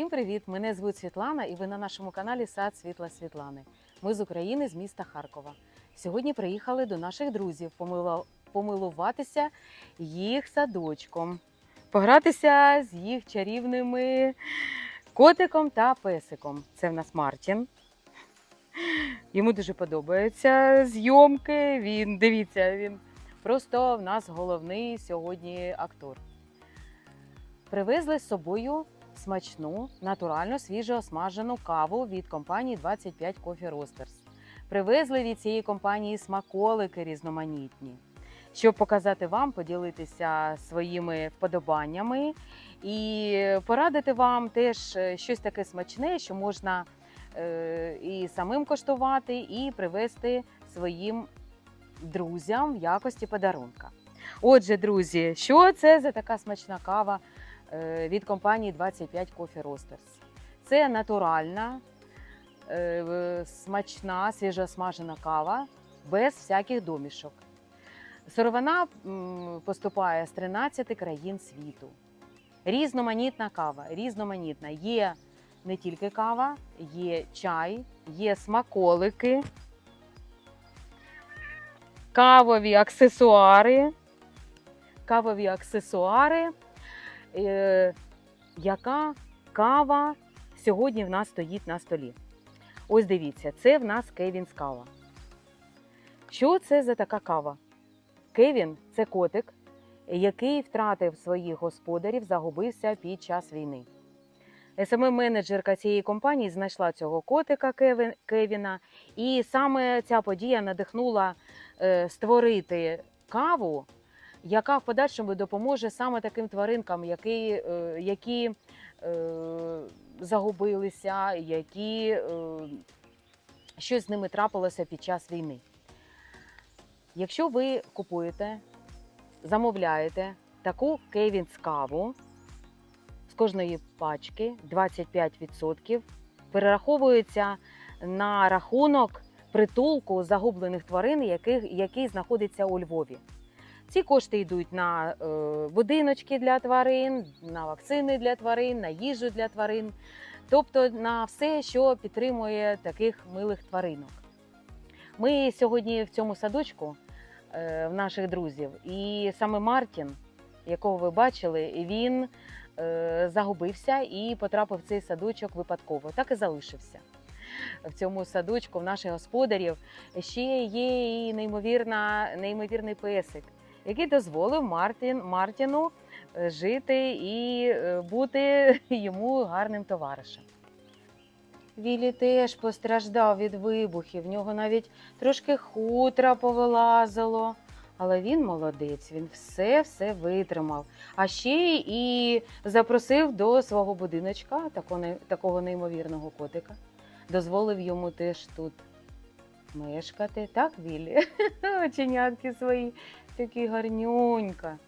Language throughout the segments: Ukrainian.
Всім привіт! Мене звуть Світлана, і ви на нашому каналі Сад Світла Світлани. Ми з України, з міста Харкова. Сьогодні приїхали до наших друзів помилуватися їх садочком, погратися з їх чарівними котиком та песиком. Це в нас Мартін. Йому дуже подобаються зйомки. Він дивіться, він просто в нас головний сьогодні актор. Привезли з собою смачну, натурально свіжо смажену каву від компанії 25 Coffee Roasters. Привезли від цієї компанії смаколики різноманітні, щоб показати вам, поділитися своїми вподобаннями і порадити вам теж е, щось таке смачне, що можна е, і самим коштувати, і привезти своїм друзям в якості подарунка. Отже, друзі, що це за така смачна кава від компанії 25 Coffee Roasters? Це натуральна, е, смачна, свіжосмажена кава без всяких домішок. Сировина поступає з 13 країн світу. Різноманітна кава, різноманітна. Є не тільки кава, є чай, є смаколики, кавові аксесуари. Кавові аксесуари. Е, яка кава сьогодні в нас стоїть на столі? Ось дивіться, це в нас Кевін's кава. Що це за така кава? Кевін це котик, який втратив своїх господарів, загубився під час війни. см менеджерка цієї компанії знайшла цього котика Кевіна, і саме ця подія надихнула е, створити каву, яка в подальшому допоможе саме таким тваринкам, які, е, які е, загубилися, які е, щось з ними трапилося під час війни. Якщо ви купуєте, замовляєте таку Кевінс каву з кожної пачки 25% перераховується на рахунок притулку загублених тварин, який, який знаходиться у Львові. Ці кошти йдуть на е, будиночки для тварин, на вакцини для тварин, на їжу для тварин, тобто на все, що підтримує таких милих тваринок. Ми сьогодні в цьому садочку е, в наших друзів, і саме Мартін, якого ви бачили, він е, загубився і потрапив в цей садочок випадково, так і залишився. В цьому садочку в наших господарів ще є і неймовірна, неймовірний песик, який дозволив Мартін, Мартіну е, жити і е, бути йому гарним товаришем. Вілі теж постраждав від вибухів, в нього навіть трошки хутра повилазило. Але він молодець, він все-все витримав. А ще і запросив до свого будиночка такого, неймовірного котика. Дозволив йому теж тут мешкати. Так, Віллі? Оченятки свої такі гарнюнька.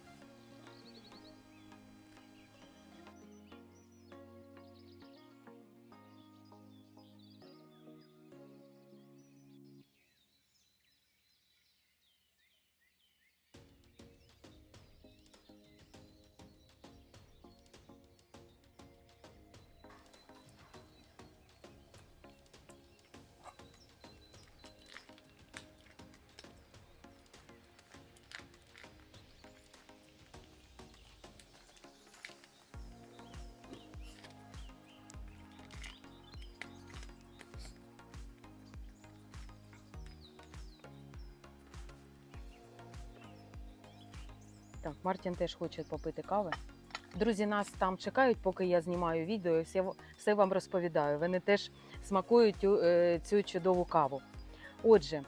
Так, Мартін теж хоче попити кави. Друзі, нас там чекають, поки я знімаю відео, і все, все вам розповідаю. Вони теж смакують цю, е, цю чудову каву. Отже,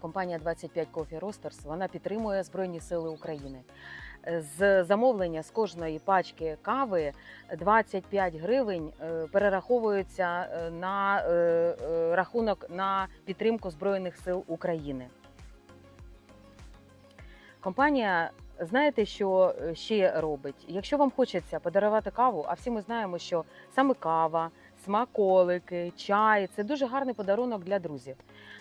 компанія 25 Coffee Roasters, вона підтримує Збройні Сили України. З замовлення з кожної пачки кави 25 гривень е, перераховуються е, на рахунок на підтримку Збройних сил України. Компанія, знаєте, що е, ще робить? Якщо вам хочеться подарувати каву, а всі ми знаємо, що саме кава, смаколики, чай це дуже гарний подарунок для друзів.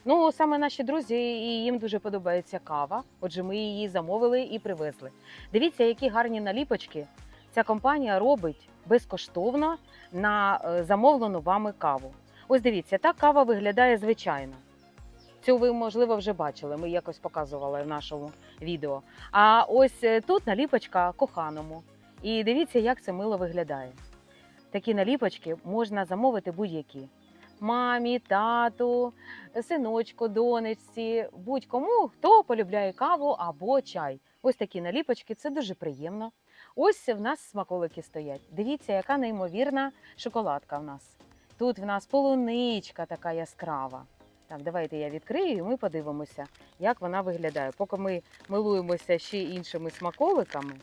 Ну, саме наші друзі, і їм дуже подобається кава. Отже, ми її замовили і привезли. Дивіться, які гарні наліпочки ця компанія робить безкоштовно на е, замовлену вами каву. Ось дивіться, та кава виглядає звичайно. Цю ви, можливо, вже бачили, ми якось показували в нашому відео. А ось е, тут наліпочка коханому. І дивіться, як це мило виглядає. Такі наліпочки можна замовити будь-які. Мамі, тату, синочку, донечці, будь-кому, хто полюбляє каву або чай. Ось такі наліпочки, це дуже приємно. Ось в нас смаколики стоять. Дивіться, яка неймовірна шоколадка в нас. Тут в нас полуничка така яскрава. Так, давайте я відкрию і ми подивимося, як вона виглядає. Поки ми милуємося ще іншими смаколиками,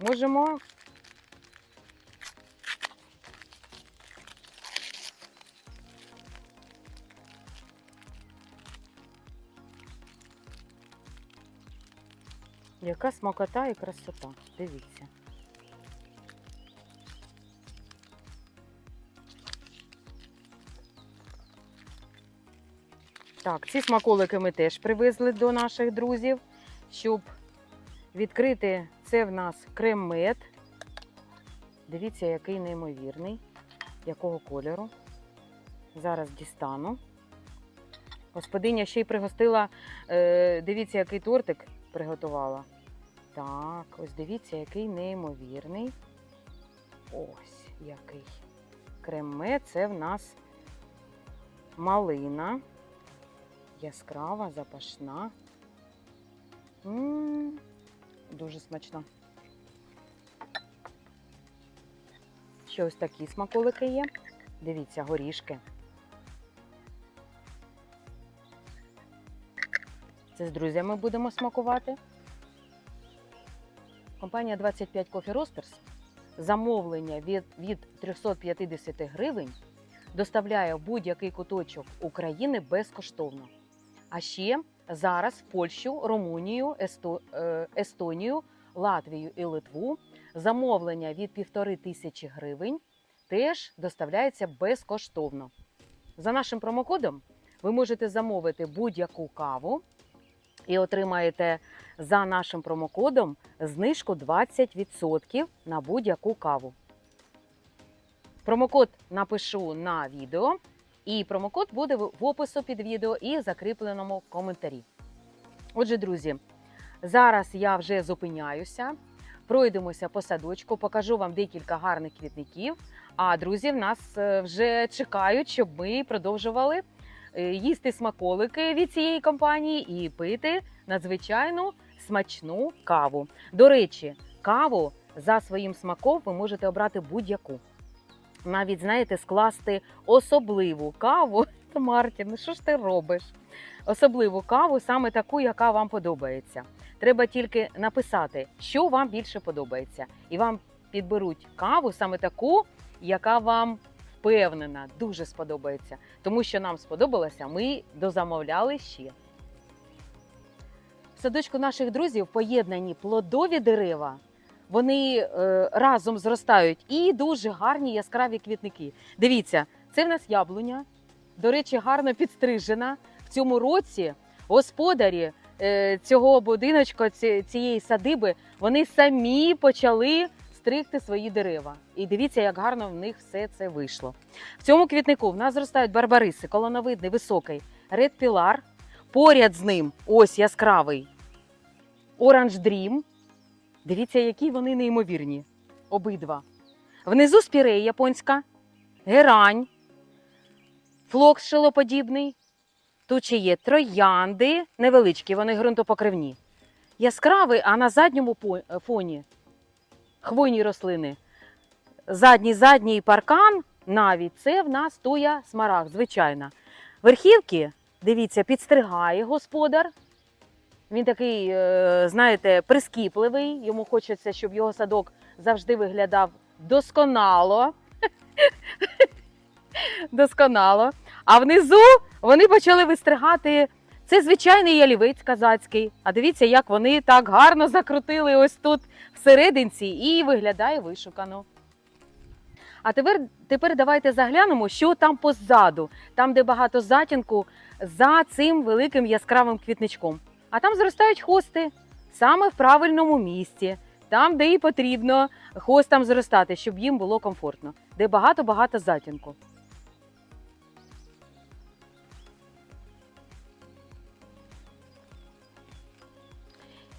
можемо. Яка смакота і красота. Дивіться. Так, ці смаколики ми теж привезли до наших друзів, щоб відкрити це в нас крем-мед. Дивіться, який неймовірний, якого кольору. Зараз дістану. Господиня ще й пригостила, е, дивіться, який тортик приготувала. Так, ось дивіться, який неймовірний. Ось який. Крем-мед це в нас малина яскрава, запашна. м дуже смачно. Ще ось такі смаколики є. Дивіться, горішки. Це з друзями будемо смакувати. Компанія 25 Coffee Roasters замовлення від, від 350 гривень доставляє будь-який куточок України безкоштовно. А ще зараз Польщу, Румунію, Есто, е, Естонію, Латвію і Литву замовлення від півтори тисячі гривень теж доставляється безкоштовно. За нашим промокодом ви можете замовити будь-яку каву і отримаєте за нашим промокодом знижку 20% на будь-яку каву. Промокод напишу на відео, і промокод буде в опису під відео і в закріпленому коментарі. Отже, друзі, зараз я вже зупиняюся, пройдемося по садочку, покажу вам декілька гарних квітників. А друзі в нас е, вже чекають, щоб ми продовжували е, їсти смаколики від цієї компанії і пити надзвичайну смачну каву. До речі, каву за своїм смаком ви можете обрати будь-яку. Навіть, знаєте, скласти особливу каву. Мартін, ну що ж ти робиш? Особливу каву, саме таку, яка вам подобається. Треба тільки написати, що вам більше подобається, і вам підберуть каву саме таку, яка вам впевнена, дуже сподобається. Тому що нам сподобалося, ми дозамовляли ще. В садочку наших друзів поєднані плодові дерева. Вони е, разом зростають і дуже гарні яскраві квітники. Дивіться, це в нас яблуня. До речі, гарно підстрижена. В цьому році господарі е, цього будиночка, цієї садиби, вони самі почали стригти свої дерева. І дивіться, як гарно в них все це вийшло. В цьому квітнику в нас зростають барбариси, колоновидний, високий, ред пілар. Поряд з ним ось яскравий оранж дрім. Дивіться, які вони неймовірні. Обидва. Внизу спірей японська, герань, флокс шилоподібний. Тут ще є троянди, невеличкі, вони ґрунтопокривні. Яскравий, а на задньому фоні хвойні рослини. Задній задній паркан навіть це в нас туя смарагд, звичайна. Верхівки, дивіться, підстригає господар. Він такий, е, знаєте, прискіпливий. Йому хочеться, щоб його садок завжди виглядав досконало. досконало. А внизу вони почали вистригати. Це звичайний ялівець казацький. А дивіться, як вони так гарно закрутили ось тут всерединці і виглядає вишукано. А тепер, тепер давайте заглянемо, що там позаду, там, де багато затінку, за цим великим яскравим квітничком. А там зростають хости саме в правильному місці. там, де і потрібно хостам зростати, щоб їм було комфортно, де багато-багато затінку.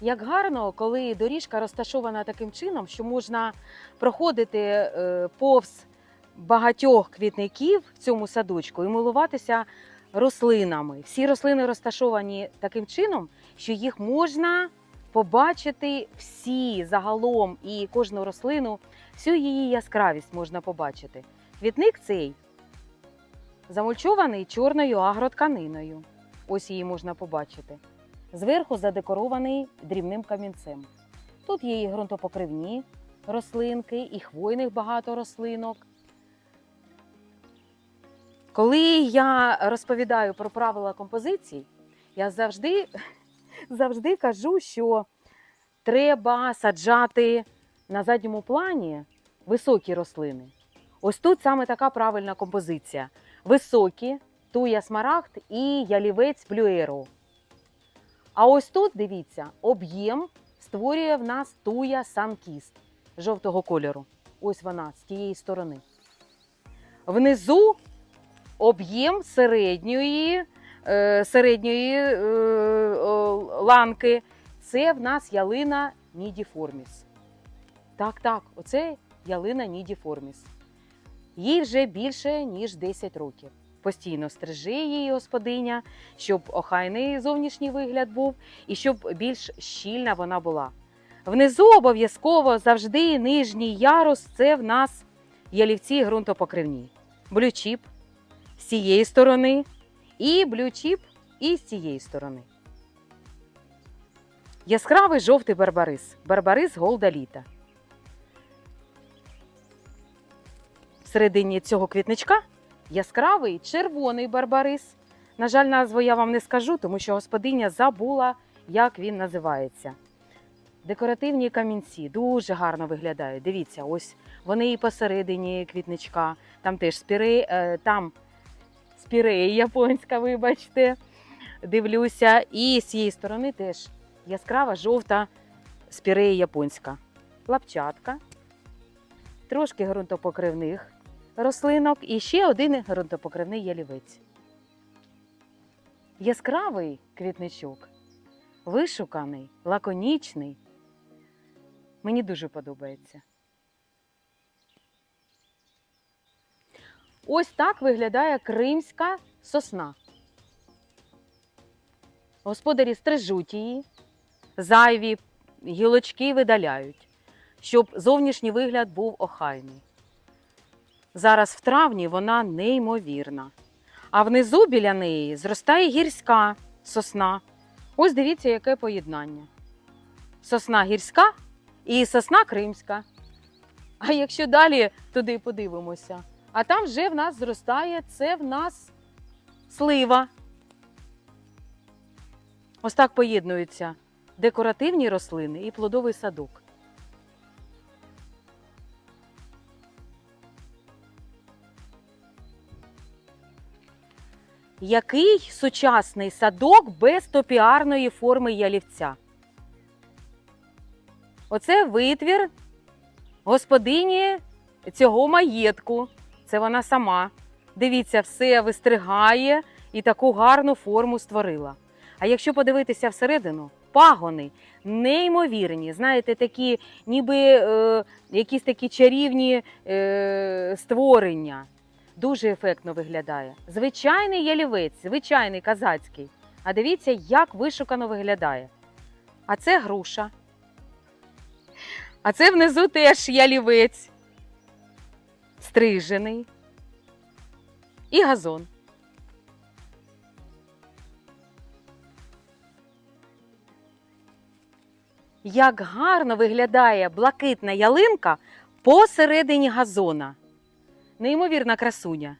Як гарно, коли доріжка розташована таким чином, що можна проходити е, повз багатьох квітників в цьому садочку і милуватися рослинами. Всі рослини розташовані таким чином, що їх можна побачити всі загалом і кожну рослину, всю її яскравість можна побачити. Квітник цей замульчований чорною агротканиною. Ось її можна побачити. Зверху задекорований дрібним камінцем. Тут є і ґрунтопокривні рослинки, і хвойних багато рослинок. Коли я розповідаю про правила композицій, я завжди, завжди кажу, що треба саджати на задньому плані високі рослини. Ось тут саме така правильна композиція: високі, туя смарагд і ялівець блюеро. А ось тут, дивіться, об'єм створює в нас туя санкіст жовтого кольору. Ось вона з тієї сторони. Внизу об'єм середньої, середньої е, ланки. Це в нас ялина нідіформіс. Так, так, оце ялина нідіформіс. Їй вже більше, ніж 10 років. Постійно стриже її господиня, щоб охайний зовнішній вигляд був і щоб більш щільна вона була. Внизу обов'язково завжди нижній ярус це в нас ялівці ґрунтопокривні. Блючіп з цієї сторони і блючіп і з цієї сторони. Яскравий жовтий барбарис. Барбарис голда літа. Всередині цього квітничка яскравий червоний барбарис. На жаль, назву я вам не скажу, тому що господиня забула, як він називається. Декоративні камінці дуже гарно виглядають. Дивіться, ось вони і посередині квітничка. Там теж спірея, е, там спірея японська, вибачте. Дивлюся. І з цієї сторони теж яскрава жовта спірея японська. Лапчатка, трошки ґрунтопокривних рослинок і ще один ґрунтопокривний ялівець. Яскравий квітничок, вишуканий, лаконічний. Мені дуже подобається. Ось так виглядає кримська сосна. Господарі стрижуть її, зайві гілочки видаляють, щоб зовнішній вигляд був охайний. Зараз в травні вона неймовірна. А внизу біля неї зростає гірська сосна. Ось дивіться, яке поєднання. Сосна гірська і сосна кримська. А якщо далі туди подивимося, а там вже в нас зростає це в нас слива. Ось так поєднуються декоративні рослини і плодовий садок. Який сучасний садок без топіарної форми ялівця? Оце витвір господині цього маєтку. Це вона сама. Дивіться, все вистригає і таку гарну форму створила. А якщо подивитися всередину, пагони неймовірні, знаєте, такі, ніби е, якісь такі чарівні е, створення. Дуже ефектно виглядає. Звичайний ялівець, звичайний казацький. А дивіться, як вишукано виглядає. А це груша. А це внизу теж ялівець. Стрижений. І газон. Як гарно виглядає блакитна ялинка посередині газона. Неймовірна красуня.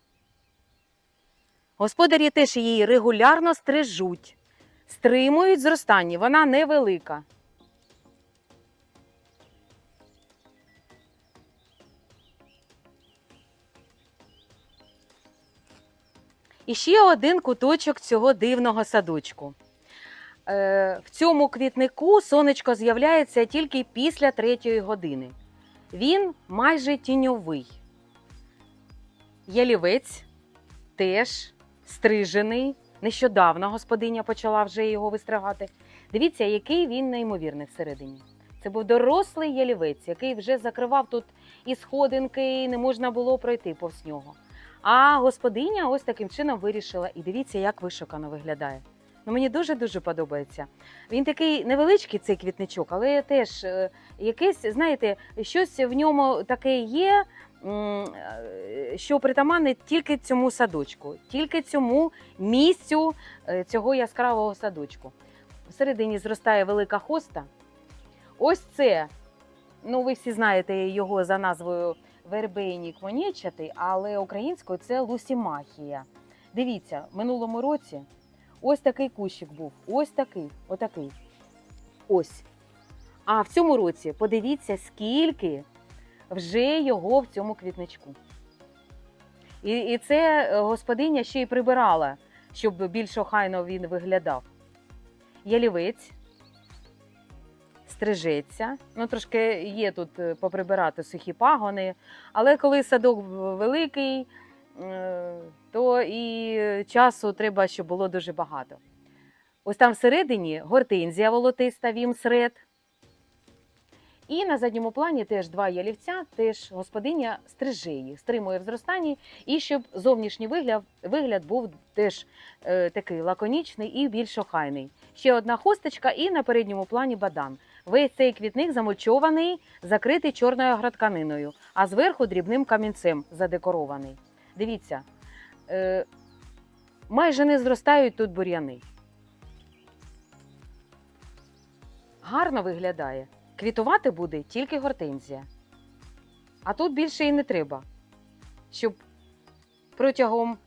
Господарі теж її регулярно стрижуть, стримують зростання. Вона невелика. І ще один куточок цього дивного садочку. Е, В цьому квітнику сонечко з'являється тільки після третьої години. Він майже тіньовий. Ялівець теж стрижений. Нещодавно господиня почала вже його вистригати. Дивіться, який він неймовірний всередині. Це був дорослий ялівець, який вже закривав тут і сходинки, і не можна було пройти повз нього. А господиня ось таким чином вирішила. І дивіться, як вишукано виглядає. Ну, мені дуже-дуже подобається. Він такий невеличкий цей квітничок, але теж е, якесь, знаєте, щось в ньому таке є, е, що притаманне тільки цьому садочку, тільки цьому місцю е, цього яскравого садочку. Всередині зростає велика хоста. Ось це, ну ви всі знаєте його за назвою вербейнік монєчатий, але українською це лусімахія. Дивіться, в минулому році ось такий кущик був, ось такий, отакий. Ось. А в цьому році подивіться, скільки вже його в цьому квітничку. І, і це е, господиня ще й прибирала, щоб більш охайно він виглядав. Ялівець стрижеться. Ну, трошки є тут е, поприбирати сухі пагони, але коли садок великий, е, то і часу треба, щоб було дуже багато. Ось там всередині гортензія волотиста, вімсред. І на задньому плані теж два ялівця, теж господиня стриже її, стримує в зростанні, і щоб зовнішній вигляд, вигляд був теж е, такий лаконічний і більш охайний. Ще одна хосточка, і на передньому плані бадан. Весь цей квітник замульчований, закритий чорною агротканиною, а зверху дрібним камінцем задекорований. Дивіться, е, майже не зростають тут бур'яни. Гарно виглядає. Квітувати буде тільки гортензія. А тут більше і не треба, щоб протягом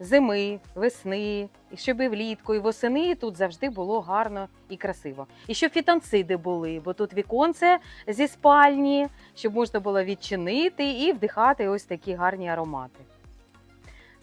зими, весни, і щоб і влітку, і восени тут завжди було гарно і красиво. І щоб фітонциди були, бо тут віконце зі спальні, щоб можна було відчинити і вдихати ось такі гарні аромати.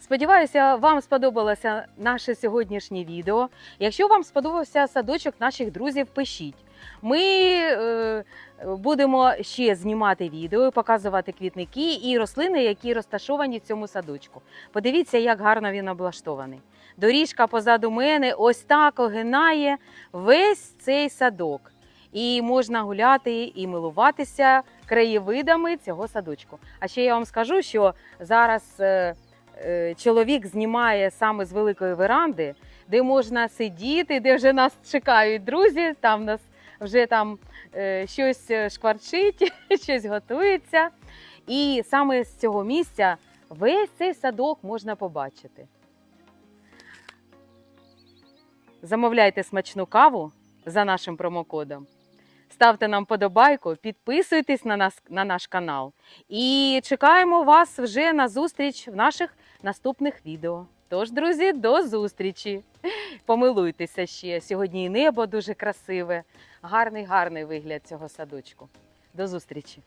Сподіваюся, вам сподобалося наше сьогоднішнє відео. Якщо вам сподобався садочок наших друзів, пишіть. Ми е, будемо ще знімати відео, показувати квітники і рослини, які розташовані в цьому садочку. Подивіться, як гарно він облаштований. Доріжка позаду мене ось так огинає весь цей садок. І можна гуляти і милуватися краєвидами цього садочку. А ще я вам скажу, що зараз е, е, чоловік знімає саме з великої веранди, де можна сидіти, де вже нас чекають друзі. Там нас вже там е, щось е, шкварчить, щось готується. І саме з цього місця весь цей садок можна побачити. Замовляйте смачну каву за нашим промокодом. Ставте нам подобайку, підписуйтесь на нас на наш канал. І чекаємо вас вже на зустріч в наших наступних відео. Тож, друзі, до зустрічі! Помилуйтеся ще. Сьогодні і небо дуже красиве. Гарний, гарний вигляд цього садочку. До зустрічі!